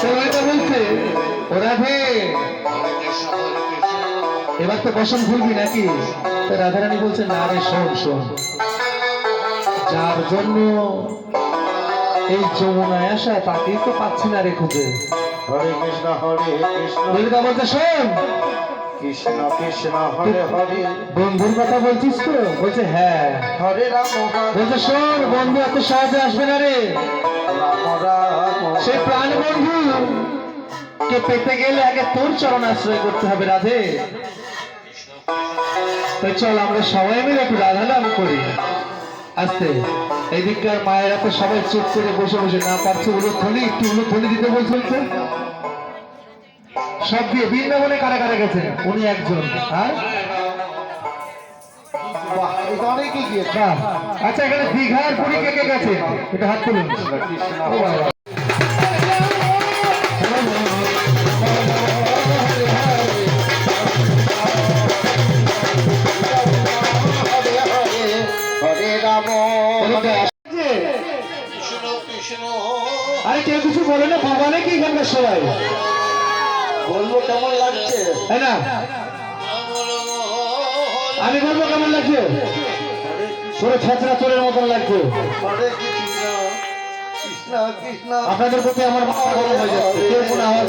সবাই বলছে রাধে এবার তো বসন ভুলবি নাকি? রাধারানী বলছে না রে শোন শোন। যার জন্য এই যমুনায় আসা তাকেই তো পাচ্ছি না রে খুঁজে। হরে কৃষ্ণ হরে কৃষ্ণ। ললিতা বলছে শোন। কৃষ্ণ কৃষ্ণ হরে হরে। বন্ধুর কথা বলছিস তো? বলছে হ্যাঁ। হরে রাম বলছে শোন বন্ধু এত সহজে আসবে না রে। রাম সে প্রাণ বন্ধু কে পেতে গেলে আগে তোর চরণ আশ্রয় করতে হবে রাধে। তাই চল আমরা সবাই মিলে একটু রাধা নাম করি। আস্তে এইদিককার মায়েরা তো সবাই চুপ করে বসে বসে না পারছে উলুধ্বনি একটু উলুধ্বনি দিতে বলছে সব দিয়ে বৃন্দাবনে কারা কারা গেছেন উনি একজন বাহ, আচ্ছা এখানে দীঘার পুরী কে কে গেছে? এটা হাত তুলুন। আরে কেউ কিছু বলে না বাবা নাকি এখানকার সবাই? বলব কেমন লাগছে? তাই না? আমি বলব কেমন লাগছে? সরে ছেঁচড়া চোরের মতন লাগছে। আপনাদের প্রতি আমার মাথা গরম হয়ে যাচ্ছে। কেউ কোনো আওয়াজ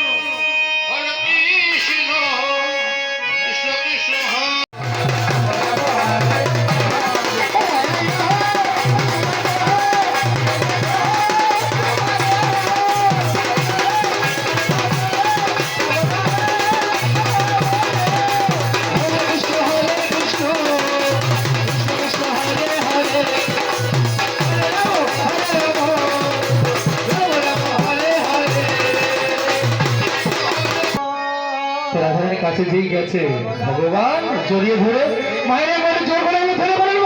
কাছে যেই গেছে, ভগবান জড়িয়ে ধরে মায়ের মনে জোর করে আমি ফেলে বলব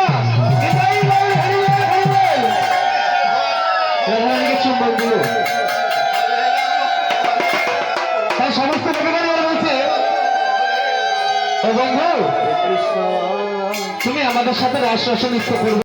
রাধারানীকে চুম্বন দিল সমস্ত ভগবান বলছে, ও বন্ধু, তুমি আমাদের সাথে রাস নৃত্য করবে।